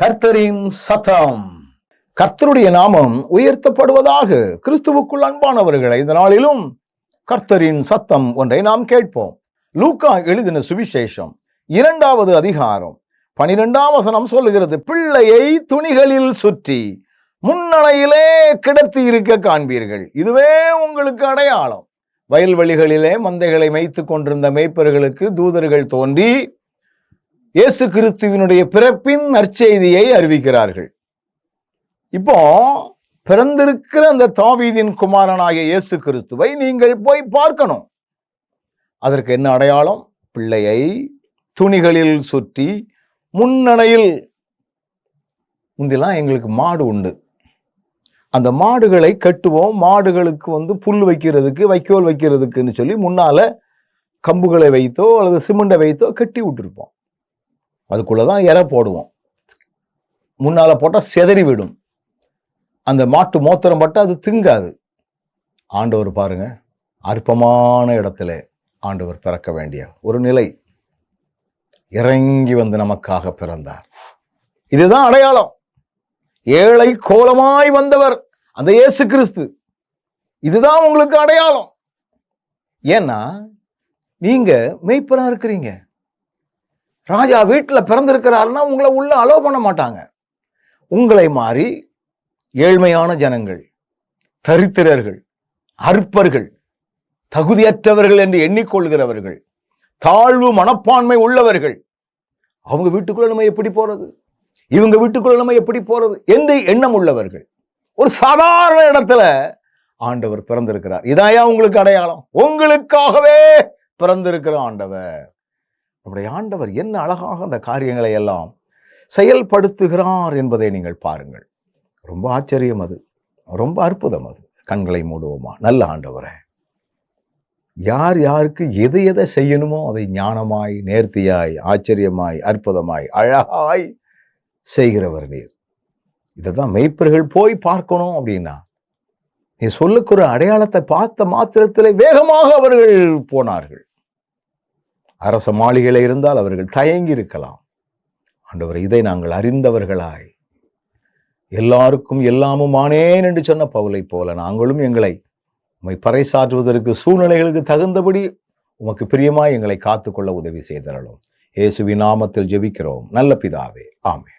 கர்த்தரின் சத்தம். கர்த்தருடைய நாமம் உயர்த்தப்படுவதாக கிறிஸ்துவுக்குள் அன்பானவர்களை இந்த நாளிலும் கர்த்தரின் சத்தம் ஒன்றை நாம் கேட்போம். லூக்கா எழுதின சுவிசேஷம் இரண்டாவது அதிகாரம் பனிரெண்டாம் வசனம் சொல்லுகிறது பிள்ளையை துணிகளில் சுற்றி முன்னணையிலே கிடத்தி இருக்க காண்பீர்கள். இதுவே உங்களுக்கு அடையாளம். வயல்வெளிகளிலே மந்தைகளை மேய்த்து கொண்டிருந்த மேய்ப்பர்களுக்கு தூதர்கள் தோன்றி இயேசு கிறிஸ்துவினுடைய பிறப்பின் நற்செய்தியை அறிவிக்கிறார்கள். இப்போ பிறந்திருக்கிற அந்த தாவீதின் குமாரனாகிய இயேசு கிறிஸ்துவை நீங்கள் போய் பார்க்கணும். அதற்கு என்ன அடையாளம்? பிள்ளையை துணிகளில் சுற்றி முன்னணையில். முந்திலாம் எங்களுக்கு மாடு உண்டு. அந்த மாடுகளை கட்டுவோம். மாடுகளுக்கு வந்து புல் வைக்கிறதுக்கு வைக்கோல் வைக்கிறதுக்குன்னு சொல்லி முன்னால கம்புகளை வைத்தோ அல்லது சிமெண்டை வைத்தோ கட்டி விட்டுருப்போம். அதுக்குள்ளே தான் இறை போடுவோம். முன்னால் போட்டால் செதறி விடும். அந்த மாட்டு மோத்திரம் பட்டு அது திங்காது. ஆண்டவர் பாருங்க அற்பமான இடத்துல ஆண்டவர் பிறக்க வேண்டிய ஒரு நிலை. இறங்கி வந்து நமக்காக பிறந்தார். இதுதான் அடையாளம். ஏழை கோலமாய் வந்தவர் அந்த இயேசு கிறிஸ்து. இதுதான் உங்களுக்கு அடையாளம். ஏன்னா நீங்க மெய்ப்பனா இருக்கிறீங்க. ராஜா வீட்டில் பிறந்திருக்கிறாருன்னா உங்களை உள்ள அலோவ் பண்ண மாட்டாங்க. உங்களை மாறி ஏழ்மையான ஜனங்கள் தரித்திரர்கள் அற்பர்கள் தகுதியற்றவர்கள் என்று எண்ணிக்கொள்கிறவர்கள் தாழ்வு மனப்பான்மை உள்ளவர்கள் அவங்க வீட்டுக்குள்ள நம்ம எப்படி போறது? இவங்க வீட்டுக்குள்ள நம்ம எப்படி போறது? என்று எண்ணம் உள்ளவர்கள். ஒரு சாதாரண இடத்துல ஆண்டவர் பிறந்திருக்கிறார். இதாயா உங்களுக்கு அடையாளம்? உங்களுக்காகவே பிறந்திருக்கிற ஆண்டவர். நம்முடைய ஆண்டவர் என்ன அழகாக அந்த காரியங்களை எல்லாம் செயல்படுத்துகிறார் என்பதை நீங்கள் பாருங்கள். ரொம்ப ஆச்சரியம் அது. ரொம்ப அற்புதம் அது. கண்களை மூடுவோமா? நல்ல ஆண்டவரே. யார் யாருக்கு எது எதை செய்யணுமோ அதை ஞானமாய் நேர்த்தியாய் ஆச்சரியமாய் அற்புதமாய் அழகாய் செய்கிறவர் நீர். இதை தான் மெய்ப்பர்கள் போய் பார்க்கணும் அப்படின்னா நீ சொல்லுக்குற அடையாளத்தை பார்த்த மாத்திரத்தில் வேகமாக அவர்கள் போனார்கள். அரச மாளிகையில் இருந்தால் அவர்கள் தயங்கி இருக்கலாம் ஆண்டவர் இதை நாங்கள் அறிந்தவர்களாய். எல்லாருக்கும் எல்லாமும் ஆனேன் என்று சொன்ன பவுலை போல நாங்களும் எங்களை உம்மை பறைசாற்றுவதற்கு சூழ்நிலைகளுக்கு தகுந்தபடி உமக்கு பிரியமாய் எங்களை காத்துக்கொள்ள உதவி செய்தரலும் இயேசுவின் நாமத்தில் ஜெபிக்கிறோம். நல்ல பிதாவே ஆமே